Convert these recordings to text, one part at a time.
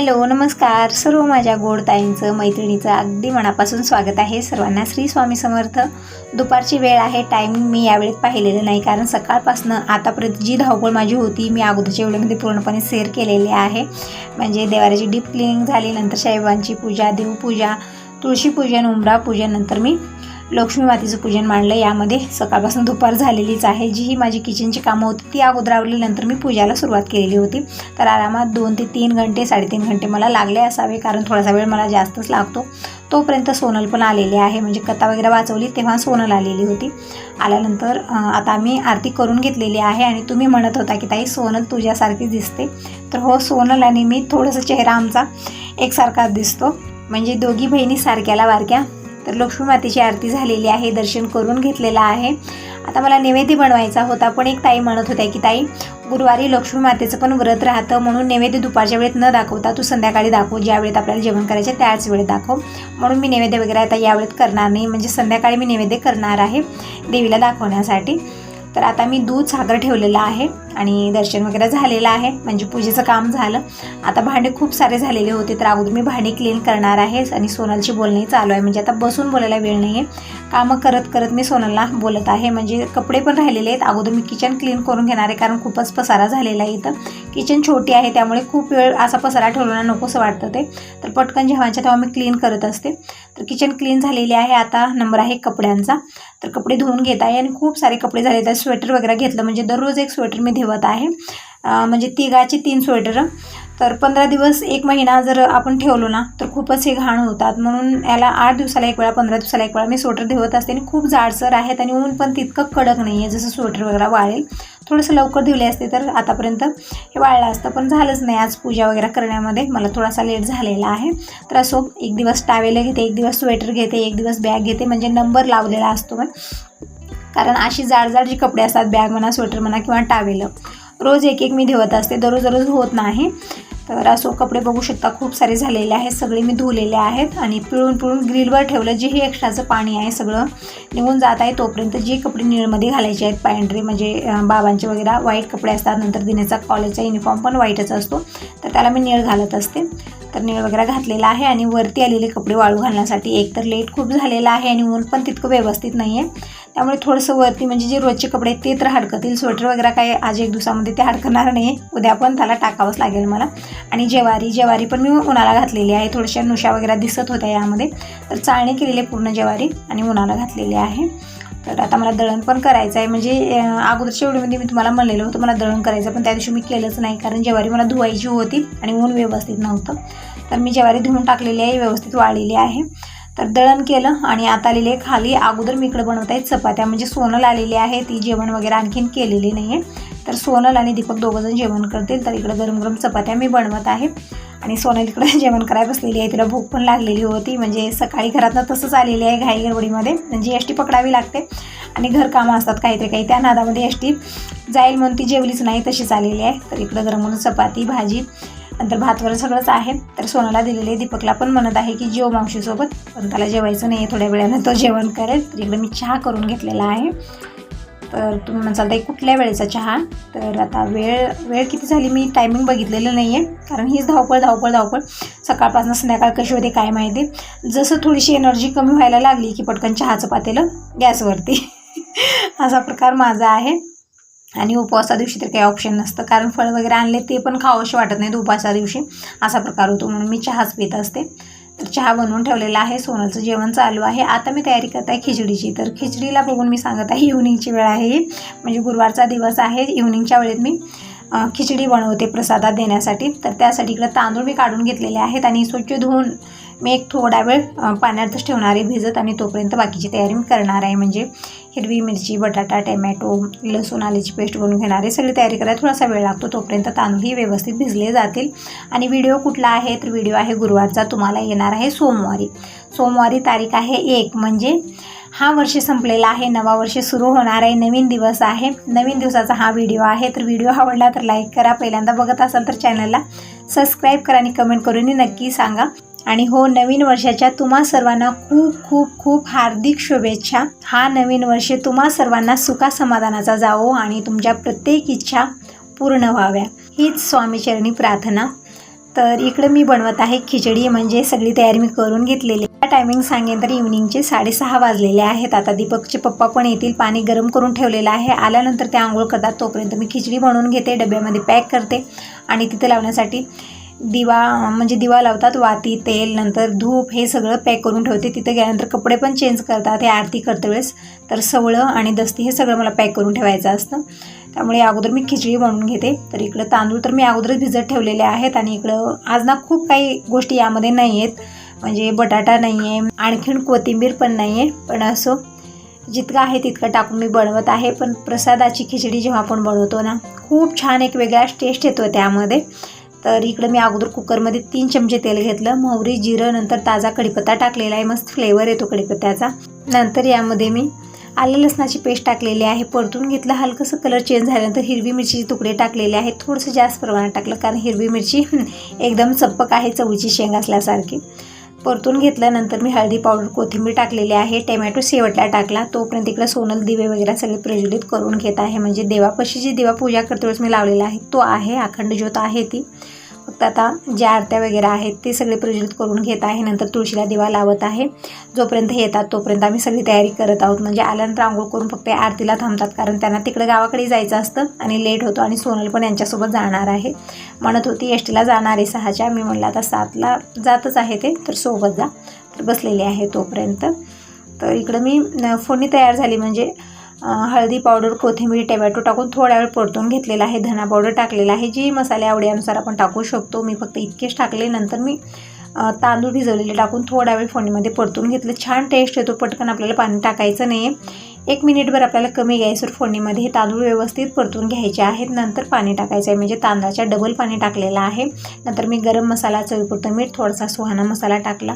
Hello नमस्कार. सर्व माझ्या गोड ताईंचं मैत्रिणीचं अगदी मनापासून स्वागत आहे. सर्वांना श्री स्वामी समर्थ. दुपारची वेळ आहे. टायमिंग मी यावेळेत पाहिलेलं नाही कारण सकाळपासनं आतापर्यंत जी धावपळ माझी होती मी अगोदरच्या वेळेमध्ये पूर्णपणे शेअर केलेली आहे. म्हणजे देवाऱ्याची डीप क्लिनिंग झाली नंतर साहेबांची पूजा देवपूजा तुळशीपूजन उंबरा पूजन नंतर मी लक्ष्मी मातेचं पूजन मांडलं. यामध्ये सकाळपासून दुपार झालेलीच आहे. जी ही माझी किचनची कामं होती ती अगोदर आवरली नंतर मी पूजाला सुरुवात केलेली होती. तर आरामात दोन ते तीन घंटे साडेतीन घंटे मला लागले असावे कारण थोडासा वेळ मला जास्तच लागतो. तोपर्यंत सोनल पण आलेले आहे. म्हणजे कथा वगैरे वाचवली तेव्हा सोनल आलेली होती. आल्यानंतर आता मी आरती करून घेतलेली आहे आणि तुम्ही म्हणत होता की ताई सोनल तुझ्यासारखी दिसते. तर हो सोनल आणि मी थोडंसं चेहरा आमचा एकसारखाच दिसतो. म्हणजे दोघी बहिणी सारख्याला वारक्या तर लक्ष्मी मातेची आरती झालेली आहे दर्शन करून घेतलेलं आहे. आता मला नैवेद्य बनवायचा होता पण एक ताई म्हणत होत्या की ताई गुरुवारी लक्ष्मी मातेचं पण व्रत राहतं म्हणून नैवेद्य दुपारच्या वेळेत न दाखवता तू संध्याकाळी दाखव ज्या वेळेत आपल्याला जेवण करायचं त्याच वेळेत दाखव. म्हणून मी नैवेद्य वगैरे आता यावेळेत करणार नाही म्हणजे संध्याकाळी मी नैवेद्य करणार आहे देवीला दाखवण्यासाठी. तर आता मी दूध साखर ठेवलेलं आहे आणि दर्शन वगैरे झालेलं आहे म्हणजे पूजेचं काम झालं. आता भांडे खूप सारे झालेले होते तर अगोदर मी भांडे क्लीन करणार आहे आणि सोनलची बोलणंही चालू आहे. म्हणजे आता बसून बोलायला वेळ नाही आहे कामं करत करत मी सोनलला बोलत आहे. म्हणजे कपडे पण राहिलेले आहेत. अगोदर मी किचन क्लीन करून घेणार आहे. कारण खूपच पसारा झालेला आहे इथं. किचन छोटी आहे. त्यामुळे खूप वेळ असा पसारा ठेवला नकोसं वाटतं ते. तर पटकन जेव्हाच्या तेव्हा मी क्लीन करत असते. तर किचन क्लीन झालेली आहे. आता नंबर आहे कपड्यांचा. तर कपडे धुवून घेत आहे. आणि खूप सारे कपडे झाले तर स्वेटर वगैरे घेतलं. म्हणजे दररोज एक स्वेटर मी धुवत आहे. म्हणजे तिघाची तीन स्वेटर तर पंधरा दिवस एक महिना जर आपण ठेवलो ना तर खूपच हे घाण होतात. म्हणून याला आठ दिवसाला एक वेळा पंधरा दिवसाला एक वेळा मी स्वेटर धुवत असते आणि खूप जाडसर आहेत आणि ऊन पण तितकं कडक नाही आहे जसं स्वेटर वगैरे वाळेल. थोडंसं लवकर धुले असते तर आतापर्यंत हे वाळलं असतं पण झालंच नाही. आज पूजा वगैरे करण्यामध्ये मला थोडासा लेट झालेला आहे. तर असो एक दिवस टावेल घेते एक दिवस स्वेटर घेते एक दिवस बॅग घेते म्हणजे नंबर लावलेला असतो पण. कारण अशी जाड जाड जी कपडे असतात बॅग म्हणा स्वेटर म्हणा किंवा टावेलं रोज एक एक मी धुवत असते. दररोज दररोज होत नाही. तर असो कपडे बघू शकता खूप सारे झालेले आहेत सगळे मी धुलेले आहेत आणि पिळून पिळून ग्रिलवर ठेवलं जे हे एक्स्ट्राचं पाणी आहे सगळं निघून जात आहे. तोपर्यंत जे कपडे निळमध्ये घालायचे आहेत पॅन्ट्री म्हणजे बाबांचे वगैरे वाईट कपडे असतात नंतर दिनेचा कॉलेजचा युनिफॉर्म पण वाईटच असतो तर त्याला मी निळ घालत असते. तर निळ वगैरे घातलेला आहे आणि वरती आलेले कपडे वाळू घालण्यासाठी एक तर लेट खूप झालेला आहे आणि ऊन पण तितकं व्यवस्थित नाही आहे त्यामुळे थोडंसं वरती म्हणजे जे रोजचे कपडे आहेत ते तर हडकतील. स्वेटर वगैरे काय आज एक दिवसामध्ये ते हडकणार नाही उद्या पण त्याला टाकावंच लागेल मला. आणि ज्वारी ज्वारी पण मी उन्हाला घातलेली आहे. थोड्याशा नुशा वगैरे दिसत होत्या यामध्ये. तर चाळणी केलेली आहे पूर्ण ज्वारी आणि उन्हाला घातलेली आहे. तर आता मला दळण पण करायचं आहे. म्हणजे अगोदरच्या व्हिडिओमध्ये मी तुम्हाला म्हणलेलं होतं मला दळण करायचं पण त्या दिवशी मी केलंच नाही. कारण ज्वारी मला धुवायची होती आणि ऊन व्यवस्थित नव्हतं. तर मी ज्वारी धुवून टाकलेली आहे. व्यवस्थित वाळलेली आहे. तर दळण केलं आणि आता आलेले खाली. अगोदर मी इकडं बनवत आहेत चपात्या. म्हणजे सोनल आलेली आहे. ती जेवण वगैरे आणखीन केलेली नाही आहे तर सोनल आणि दीपक दोघंजण जेवण करतील. तर इकडं गरम गरम चपात्या मी बनवत आहे. आणि सोनल इकडं जेवण करायला बसलेली आहे. तिला भूक पण लागलेली होती. म्हणजे सकाळी घरातनं तसंच आलेली आहे घाई गडबडीमध्ये. म्हणजे एस टी पकडावी लागते. आणि घरकामं असतात काहीतरी काही. त्या नादामध्ये एस टी जाईल म्हणून ती जेवलीच नाही. तशीच आलेली आहे. तर इकडं गरम गरम चपाती भाजी नंतर भातवर सगळंच आहे. तर सोनाला दिलेले दीपकला पण म्हणत आहे की जेव मावशीसोबत पण त्याला जेवायचं नाही आहे थोड्या वेळानं तो जेवण करेल. तर इकडे मी चहा करून घेतलेला आहे. तर तुम्ही म्हणाल ताई कुठल्या वेळेचा चहा? तर आता वेळ वेळ किती झाली मी टायमिंग बघितलेलं नाही आहे कारण हीच धावपळ धावपळ धावपळ. सकाळपासून संध्याकाळ कशी होते काय माहिती. जसं थोडीशी एनर्जी कमी व्हायला लागली की पटकन चहाचं पातेलं गॅसवरती. असा प्रकार माझा आहे. आणि उपवासा दिवशी तर काही ऑप्शन नसतं. कारण फळ वगैरे आणले ते पण खावंशी वाटत नाहीत उपवासा दिवशी. असा प्रकार होतो. म्हणून मी चहाच पित असते. तर चहा बनवून ठेवलेला आहे. सोनलचं जेवण चालू आहे. आता मी तयारी करत आहे खिचडीची. तर खिचडीला बघून मी सांगत आहे इव्हनिंगची वेळ आहे ही. म्हणजे गुरुवारचा दिवस आहे. इव्हनिंगच्या वेळेत मी खिचडी बनवते प्रसादात देण्यासाठी. तर त्यासाठी इकडं तांदूळ मी काढून घेतलेले आहेत आणि स्वच्छ धुवून मी एक थोडा वेळ पाण्यातच ठेवणार आहे भिजत आणि तोपर्यंत बाकीची तयारी मी करणार आहे. म्हणजे हिरवी मिरची बटाटा टॅमॅटो लसूण आल्याची पेस्ट बनवून घेणार आहे. सगळी तयारी करायला थोडासा वेळ लागतो तोपर्यंत तांदूळही व्यवस्थित भिजले जातील. आणि व्हिडिओ कुठला आहे? तर व्हिडिओ आहे गुरुवारचा. तुम्हाला येणार आहे सोमवारी. सोमवारी तारीख आहे एक. म्हणजे हा वर्ष संपलेला आहे. नवा वर्ष सुरू होणार आहे. नवीन दिवस आहे. नवीन दिवसाचा हा व्हिडिओ आहे. तर व्हिडिओ आवडला तर लाईक करा. पहिल्यांदा बघत असाल तर चॅनलला सबस्क्राईब करा आणि कमेंट करून नक्की सांगा. आणि हो नवीन वर्षाच्या तुम्हा सर्वांना खूप खूप खूप हार्दिक शुभेच्छा. हा नवीन वर्ष तुम्हा सर्वांना सुखा समाधानाचा जावो आणि तुमच्या प्रत्येक इच्छा पूर्ण व्हाव्या. हीच स्वामीचरणी प्रार्थना. तर इकडं मी बनवत आहे खिचडी म्हणजे सगळी तयारी मी करून घेतलेली. टायमिंग सांगेन तर इव्हनिंगचे साडेसहा वाजलेले आहेत. आता दीपकचे पप्पा पण येतील पाणी गरम करून ठेवलेलं आहे. आल्यानंतर ते आंघोळ करतात तोपर्यंत मी खिचडी बनवून घेते डब्यामध्ये पॅक करते आणि तिथे लावण्यासाठी दिवा म्हणजे दिवा लावतात वाती तेल नंतर धूप हे सगळं पॅक करून ठेवते. तिथे गेल्यानंतर कपडे पण चेंज करतात हे आरती करते वेळेस. तर सवळं आणि दस्ती हे सगळं मला पॅक करून ठेवायचं असतं. त्यामुळे अगोदर मी खिचडी बनवून घेते. तर इकडं तांदूळ तर मी अगोदरच भिजत ठेवलेले आहेत आणि इकडं आज ना खूप काही गोष्टी यामध्ये नाही आहेत. म्हणजे बटाटा नाही आहे आणखीन कोथिंबीर पण नाही आहे पण असो जितकं आहे तितकं टाकून मी बनवत आहे. पण प्रसादाची खिचडी जेव्हा आपण बनवतो ना खूप छान एक वेगळाच टेस्ट येतो त्यामध्ये. तर इकडं मी अगोदर कुकरमध्ये तीन चमचे तेल घेतलं मोहरी जिरं नंतर ताजा कढीपत्ता टाकलेला आहे मस्त फ्लेवर येतो कढीपत्त्याचा. नंतर यामध्ये मी आलं लसणाची पेस्ट टाकलेली आहे परतून घेतलं हलकंसं कलर चेंज झाल्यानंतर हिरवी मिरचीचे तुकडे टाकलेले आहेत थोडंसं जास्त प्रमाणात टाकलं कारण हिरवी मिरची एकदम चप्पक आहे चवीची शेंग असल्यासारखी. परतून घेतल्यानंतर मी हळदी पावडर कोथिंबीर टाकलेली आहे टमॅटो शेवटला टाकला. तोपर्यंत इकडे सोनल दिवे वगैरे सगळे प्रज्वलित करून घेत आहे. म्हणजे देवापाशी जी देवा पूजा करते वेळेस मी लावलेला आहे. तो आहे अखंड ज्योत आहे ती. फक्त आता ज्या आरत्या वगैरे आहेत ते सगळे प्रज्वलित करून घेत आहे. नंतर तुळशीला दिवा लावत आहे. जोपर्यंत येतात तोपर्यंत आम्ही सगळी तयारी करत आहोत. म्हणजे आल्यानंतर आंघोळ करून फक्त आरतीला थांबतात. कारण त्यांना तिकडे गावाकडे जायचं असतं आणि लेट होतो आणि सोनल पण यांच्यासोबत जाणार आहे. म्हणत होती एस टीला जाणार आहे सहाच्या. मी म्हणलं आता सातला जातच आहे ते तर सोबत जा. तर बसलेले आहे तोपर्यंत. तर इकडं मी फोडणी तयार झाली. म्हणजे हळदी पावडर कोथिंबीर टमॅटो टाकून थोड्या वेळ परतून घेतलेला आहे. धना पावडर टाकलेला आहे. जी मसाले आवडीनुसार आपण टाकू शकतो. मी फक्त इतकेच टाकले. नंतर मी तांदूळ भिजवलेले टाकून थोडा वेळ फोडणीमध्ये परतून घेतलं. छान टेस्ट येतो. पटकन आपल्याला पाणी टाकायचं नाही आहे एक मिनिटभर आपल्याला कमी गॅसवर फोडणीमध्ये हे तांदूळ व्यवस्थित परतून घ्यायचे आहेत. नंतर पाणी टाकायचं आहे. म्हणजे तांदळाच्या डबल पाणी टाकलेलं आहे. नंतर मी गरम मसाला चवीपुरतं मीठ थोडासा सुहाना मसाला टाकला.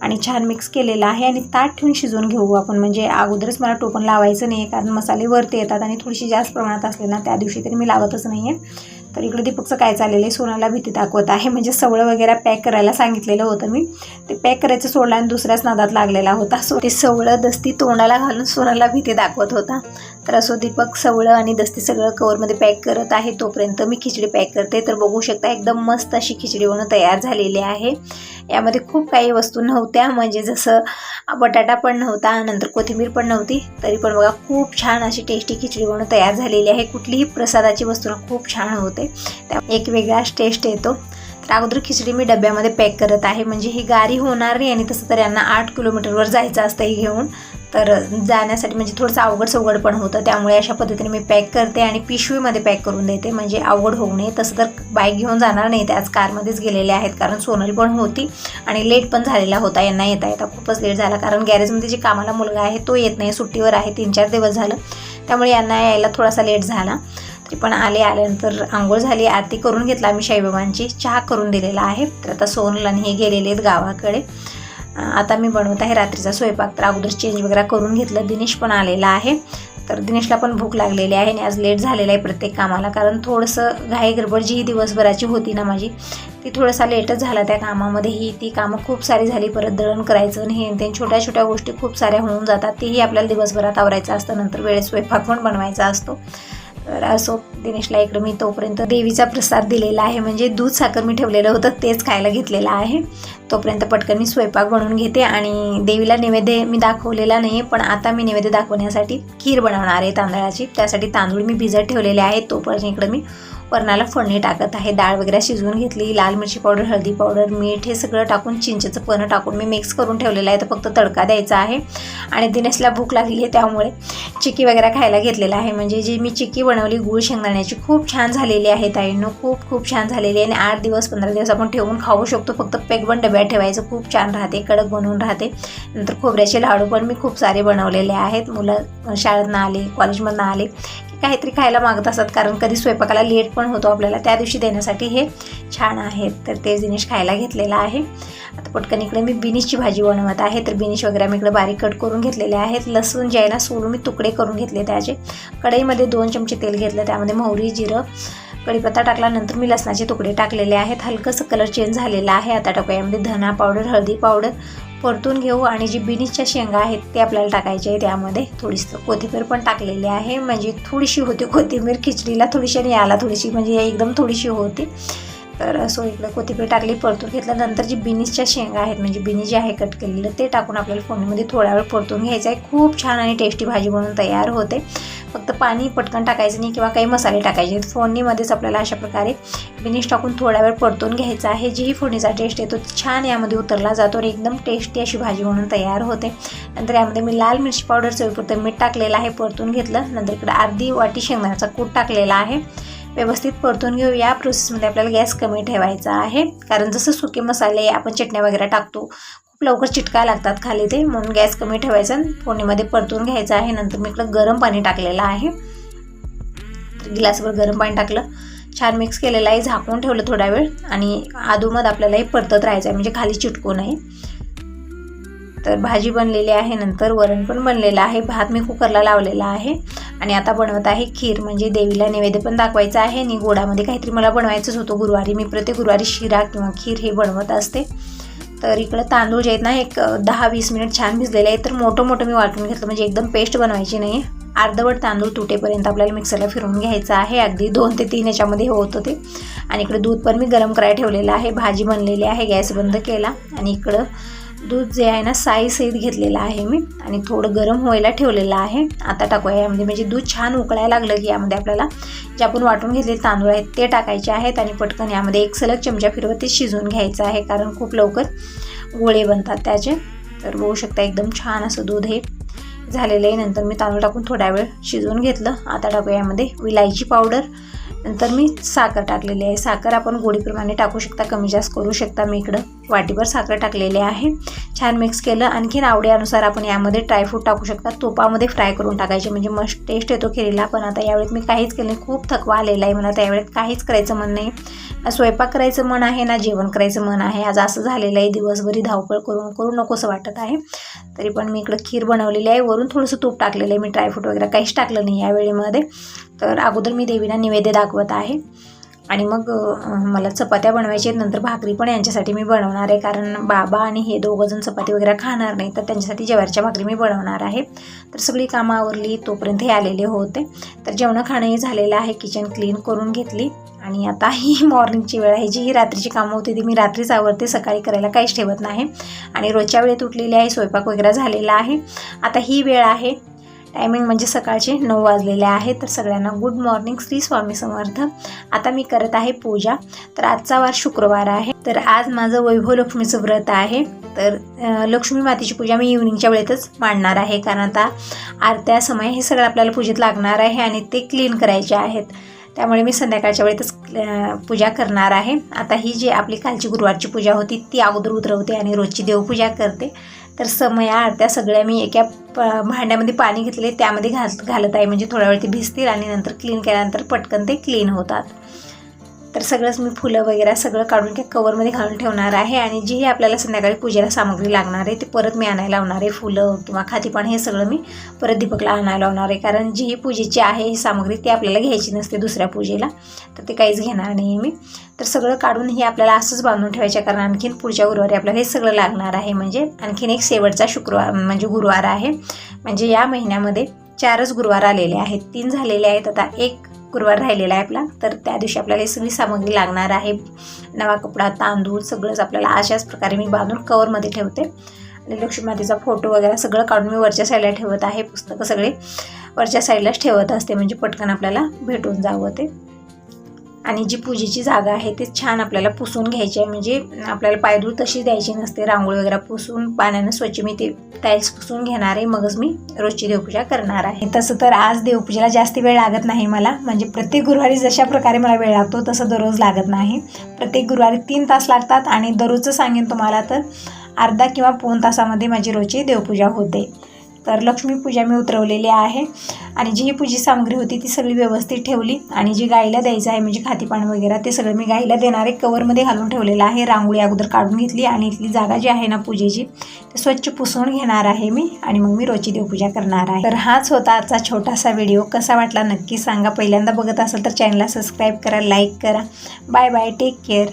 आणि छान मिक्स केलेला आहे आणि ताट ठेवून शिजवून घेऊ आपण. म्हणजे अगोदरच मला टोपण लावायचं नाही आहे कारण मसाले वरती येतात आणि थोडीशी जास्त प्रमाणात असले ना त्या दिवशी तरी मी लावतच नाही आहे तर इकडे दीपकचं काय चाललेलं आहे? सोनाला भीती दाखवत आहे. म्हणजे सवळं वगैरे पॅक करायला सांगितलेलं होतं मी. ते पॅक करायचं सोडलं आणि दुसऱ्याच नादात लागलेला होता. सो ते सवळं दस्ती तोंडाला घालून सोनाला भीती दाखवत होता. तर असो दीपक सवळं आणि दस्ती सगळं कवरमध्ये पॅक करत आहे तोपर्यंत मी खिचडी पॅक करते. तर बघू शकता एकदम मस्त अशी खिचडी बनवून तयार झालेली आहे. यामध्ये खूप काही वस्तू नव्हत्या. म्हणजे जसं बटाटा पण नव्हता नंतर कोथिंबीर पण नव्हती. तरी पण बघा खूप छान अशी टेस्टी खिचडी बनवून तयार झालेली आहे. कुठलीही प्रसादाची वस्तू खूप छान होते. त्या एक वेगळाच टेस्ट येतो. तर अगोदर खिचडी मी डब्यामध्ये पॅक करत आहे. म्हणजे ही गारी होणार नाही आणि तसं तर यांना आठ किलोमीटरवर जायचं असतं हे घेऊन. तर जाण्यासाठी म्हणजे थोडंसं अवघड सवघड पण होतं. त्यामुळे अशा पद्धतीने मी पॅक करते आणि पिशवीमध्ये पॅक करून देते. म्हणजे अवघड होऊ नये. तसं तर बाईक घेऊन जाणार नाही. त्याच कारमध्येच गेलेले आहेत. कारण सोनल पण होती आणि लेट पण झालेला होता. यांना येता येता खूपच लेट झाला. कारण गॅरेजमध्ये जे कामाला मुलगा आहे तो येत नाही. सुट्टीवर आहे. तीन चार दिवस झालं. त्यामुळे यांना यायला थोडासा लेट झाला. पण आले आल्यानंतर आंघोळ झाली आरती करून घेतला. आम्ही साईबाबांची चहा करून दिलेला आहे. तर आता सोनल हे गेलेले आहेत गावाकडे. आता मी बनवत आहे रात्रीचा स्वयंपाक. तर अगोदर चेंज वगैरे करून घेतलं. दिनेश पण आलेला आहे. तर दिनेशला पण भूक लागलेली आहे आणि आज लेट झालेला आहे प्रत्येक कामाला. कारण थोडंसं घाई गडबड जी दिवसभराची होती ना माझी ती थोडासा लेटच झाला त्या कामामध्ये. ही ती कामं खूप सारी झाली. परत दळण करायचं आणि हे ते. छोट्या छोट्या गोष्टी खूप साऱ्या होऊन जातात. तेही आपल्याला दिवसभरात आवरायचं असतं. नंतर वेळेत स्वयंपाक पण बनवायचा असतो. तर असो दिनेशला इकडं मी तोपर्यंत देवीचा प्रसाद दिलेला आहे. म्हणजे दूध साखर मी ठेवलेलं होतं तेच खायला घेतलेलं आहे. तोपर्यंत पटकन मी स्वयंपाक बनवून घेते आणि देवीला नैवेद्य मी दाखवलेला नाही पण आता मी नैवेद्य दाखवण्यासाठी खीर बनवणार आहे तांदळाची. त्यासाठी तांदूळ मी भिजत ठेवलेले आहेत. तोपर्यंत इकडं मी वरणाला फोडणी टाकत आहे. डाळ वगैरे शिजवून घेतली. लाल मिरची पावडर हळदी पावडर मीठ हे सगळं टाकून चिंचेचं पणं टाकून मी मिक्स करून ठेवलेलं आहे. तर फक्त तडका द्यायचा आहे. आणि दिनेशला भूक लागली आहे त्यामुळे चिकी वगैरे खायला घेतलेला आहे. म्हणजे जी मी चिकी बनवली गूळ शेंगदाण्याची खूप छान झालेली आहे ताईंनो. खूप खूप छान झालेली आहे. आणि आठ दिवस पंधरा दिवस आपण ठेवून खाऊ शकतो. फक्त पेकबन डब्यात ठेवायचं. खूप छान राहते. कडक बनवून राहते. नंतर खोबऱ्याचे लाडू पण मी खूप सारे बनवलेले आहेत. मुलं शाळेतनं आले कॉलेजमधनं आले. काहीतरी खायला मागत असतात कारण कधी स्वयंपाकाला लेट पण होतो आपल्याला त्या दिवशी देण्यासाठी हे छान आहेत. तर ते जिनिश खायला घेतलेला आहे. आता पटकन इकडे मी बिनिशची भाजी बनवत आहे. तर बिनीश वगैरे मी इकडे बारीक कट करून घेतलेले आहेत. लसूण जे आहे ना सोडून मी तुकडे करून घेतले त्याचे. कढईमध्ये दोन चमचे तेल घेतलं त्यामध्ये मोहरी जिरं कढीपत्ता टाकल्यानंतर मी लसणाचे तुकडे टाकलेले आहेत. हलकंसं कलर चेंज झालेला आहे. आता टाकूया यामध्ये धना पावडर हळदी पावडर परतून घेऊ आणि जी बिनीच्या शेंगा आहेत ते आपल्याला टाकायचे आहे त्यामध्ये. थोडीशी कोथिंबीर पण टाकलेली आहे. म्हणजे थोडीशी होती कोथिंबीर. खिचडीला थोडीशी आणि याला थोडीशी. म्हणजे एकदम थोडीशी होती. तर असो इकडं कोथिंबीर टाकली परतून घेतल्यानंतर जी बिनीसच्या शेंगा आहेत म्हणजे बिनी जे आहे कट केलेलं ते टाकून आपल्याला फोडणीमध्ये थोडा वेळ परतून घ्यायचं आहे. खूप छान आणि टेस्टी भाजी बनवून तयार होते. फक्त पाणी पटकन टाकायचं नाही किंवा काही मसाले टाकायचे आहेत फोडणीमध्येच आपल्याला अशा प्रकारे फिनिश टाकून थोडा वेळ परतून घ्यायचा आहे. जीही फोडणीचा टेस्ट येतो छान यामध्ये उतरला जातो आणि एकदम टेस्टी अशी भाजी म्हणून तयार होते. नंतर यामध्ये मी लाल मिरची पावडर चवीपुरतं मीठ टाकलेलं आहे परतून घेतलं. नंतर इकडे अर्धी वाटी शेंगदाण्याचा कूट टाकलेला आहे. व्यवस्थित परतून घेऊ. या प्रोसेसमध्ये आपल्याला गॅस कमी ठेवायचा आहे. कारण जसं सुके मसाले आपण चटण्या वगैरे टाकतो खूप लवकर चिटकायला लागतात खाली ते म्हणून गॅस कमी ठेवायचा फोडणीमध्ये परतून घ्यायचं आहे. नंतर मी इकडं गरम पाणी टाकलेलं आहे. गिलासभर गरम पाणी टाकलं. छान मिक्स केलेलं आहे झाकून ठेवलं थोडा वेळ आणि आधूमध आपल्याला हे परतत राहायचं आहे म्हणजे खाली चिटकू नये. तर भाजी बनलेली आहे नंतर वरण पण बनलेलं आहे. भात मी कुकरला लावलेला आहे आणि आता बनवत आहे खीर म्हणजे देवीला नैवेद्य पण दाखवायचं आहे. आणि गोडामध्ये काहीतरी मला बनवायचंच होतं. गुरुवारी मी प्रत्येक गुरुवारी शिरा किंवा खीर हे बनवत असते. तर इकडं तांदूळ जे आहेत ना एक दहा वीस मिनिट छान भिजलेले आहेत. तर मोठं मोठं मी वाटून घेतलं. म्हणजे एकदम पेस्ट बनवायची नाही अर्धवट तांदूळ तुटेपर्यंत आपल्याला मिक्सरला फिरवून घ्यायचं आहे. अगदी दोन ते तीन याच्यामध्ये होत होते आणि इकडे दूध पण मी गरम करायला ठेवलेलं आहे. भाजी बनलेली आहे. गॅस बंद केला. आणि इकडं दूध जे आहे ना साई सहित घेतलेलं आहे मी आणि थोडं गरम व्हायला ठेवलेलं आहे. आता टाकूया. यामध्ये म्हणजे दूध छान उकळायला लागलं की यामध्ये आपल्याला जे आपण वाटून घेतलेले तांदूळ आहेत ते टाकायचे आहेत आणि पटकन यामध्ये एक सलग चमचा फिरवत ते शिजवून घ्यायचं आहे कारण खूप लवकर गोळे बनतात त्याचे. तर बघू शकता एकदम छान असं दूध हे झालेलं आहे. नंतर मी तांदूळ टाकून थोडा वेळ शिजवून घेतलं. आता टाकूया यामध्ये विलायची पावडर. नंतर मी साखर टाकलेली आहे. साखर आपण गोडीप्रमाणे टाकू शकता कमी जास्त करू शकता. मी इकडं वाटीभर साखर टाकलेली आहे. छान मिक्स केलं. आणखीन आवडीनुसार आपण यामध्ये ड्रायफ्रूट टाकू शकता. तुपामध्ये फ्राय करून टाकायचे. म्हणजे मस्त टेस्ट येतो खिरीला पण आता यावेळेत मी काहीच केलं नाही. खूप थकवा आलेला आहे मला. त्यावेळेत काहीच करायचं मन नाही. ना स्वयंपाक करायचं मन आहे ना? जेवण करायचं मन आहे. आज असं झालेलं आहे. दिवसभरी धावपळ करून करू नकोसं वाटत आहे. तरी पण मी इकडं खीर बनवलेली आहे. वरून थोडंसं तूप टाकलेलं आहे. मी ड्रायफ्रूट वगैरे काहीच टाकलं नाही यावेळेमध्ये तर अगोदर मी देवीला निवेद्य दाखवत आहे. आणि मग मला चपात्या बनवायच्या आहेत. नंतर भाकरी पण यांच्यासाठी मी बनवणार आहे. कारण बाबा आणि हे दोघंजण चपाती वगैरे खाणार नाही तर त्यांच्यासाठी जेवारच्या भाकरी मी बनवणार आहे. तर सगळी कामं आवरली तोपर्यंत हे आलेले होते. तर जेवणं खाणंही झालेलं आहे. किचन क्लीन करून घेतली. आणि आता ही मॉर्निंगची वेळ आहे. जी ही रात्रीची कामं होती ती मी रात्रीच आवरते. सकाळी करायला काहीच ठेवत नाही. आणि रोजच्या वेळेत उठलेली आहे स्वयंपाक वगैरे झालेला आहे. आता ही वेळ आहे. टायमिंग म्हणजे सकाळचे नऊ वाजलेले आहे. तर सगळ्यांना गुड मॉर्निंग श्री स्वामी समर्थ. आता मी करत आहे पूजा. तर आजचा वार शुक्रवार आहे. तर आज माझं वैभव लक्ष्मीचं व्रत आहे. तर लक्ष्मी मातेची पूजा मी इव्हनिंगच्या वेळेतच मांडणार आहे. कारण आता आरत्या समय हे सगळं आपल्याला पूजेत लागणार आहे आणि ते क्लीन करायचे आहेत. त्यामुळे मी संध्याकाळच्या वेळेतच पूजा करणार आहे. आता ही जी आपली कालची गुरुवारची पूजा होती ती अगोदर उतरवते आणि रोजची देवपूजा करते. तर समया आरत्या सगळ्या मी एका भांड्यामध्ये पाणी घेतले त्यामध्ये घाल घालत आहे. म्हणजे थोड्या वेळ ते भिजतील आणि नंतर क्लीन केल्यानंतर पटकन ते क्लीन होतात. तर सगळंच मी फुलं वगैरे सगळं काढून त्या कवरमध्ये घालून ठेवणार आहे आणि जी आपल्याला संध्याकाळी पूजेला सामग्री लागणार आहे ते परत मी आणायला लावणार आहे. फुलं किंवा खातीपान हे सगळं मी परत दीपकला आणायला लावणार आहे. कारण जी ही पूजेची आहे ही सामग्री ती आपल्याला घ्यायची नसते दुसऱ्या पूजेला. तर ते काहीच घेणार नाही मी. तर सगळं काढून हे आपल्याला असंच बांधून ठेवायच्या कारण आणखीन पुढच्या गुरुवारी आपल्याला हे सगळं लागणार आहे. म्हणजे आणखीन एक शेवटचा शुक्रवार म्हणजे गुरुवार आहे. म्हणजे या महिन्यामध्ये चारच गुरुवार आलेले आहेत. तीन झालेले आहेत. आता एक गुरुवार राहिलेला आहे आपला तर त्या दिवशी आपल्याला ही सगळी सामग्री लागणार आहे. नवा कपडा तांदूळ सगळंच आपल्याला अशाच प्रकारे मी बांधून कवरमध्ये ठेवते. आणि लक्ष्मी मातेचा फोटो वगैरे सगळं काढून मी वरच्या साईडला ठेवत आहे पुस्तकं सगळे वरच्या साईडलाच ठेवत असते. म्हणजे पटकन आपल्याला भेटून जावं ते. आणि जी पूजेची जागा आहे ती छान आपल्याला पुसून घ्यायची आहे. म्हणजे आपल्याला पायदूळ तशी द्यायची नसते. रांगोळी वगैरे पुसून पाण्यानं स्वच्छ मी ते टाईल्स पुसून घेणार आहे. मगच मी रोजची देवपूजा करणार आहे. तसं तर आज देवपूजेला जास्त वेळ लागत नाही मला. म्हणजे प्रत्येक गुरुवारी जशा प्रकारे मला वेळ लागतो तसं दररोज लागत नाही. प्रत्येक गुरुवारी तीन तास लागतात आणि दररोजचं सांगेन तुम्हाला तर अर्धा किंवा पाऊण तासामध्ये माझी रोजची देवपूजा होते. तर लक्ष्मीपूजा मी उतरवलेली आहे. आणि जी ही पूजी सामग्री होती ती सगळी व्यवस्थित ठेवली. आणि जी गाईला द्यायचं आहे म्हणजे खातीपान वगैरे ते सगळं मी गाईला देणारे कवरमध्ये घालून ठेवलेलं आहे. रांगोळी अगोदर काढून घेतली आणि इथली जागा जी आहे ना पूजेची ते स्वच्छ पुसून घेणार आहे मी. आणि मग मी रोजची देवपूजा करणार आहे. तर हाच होता आजचा छोटासा व्हिडिओ. कसा वाटला नक्की सांगा. पहिल्यांदा बघत असाल तर चॅनलला सबस्क्राईब करा लाईक करा. Bye bye. Take care.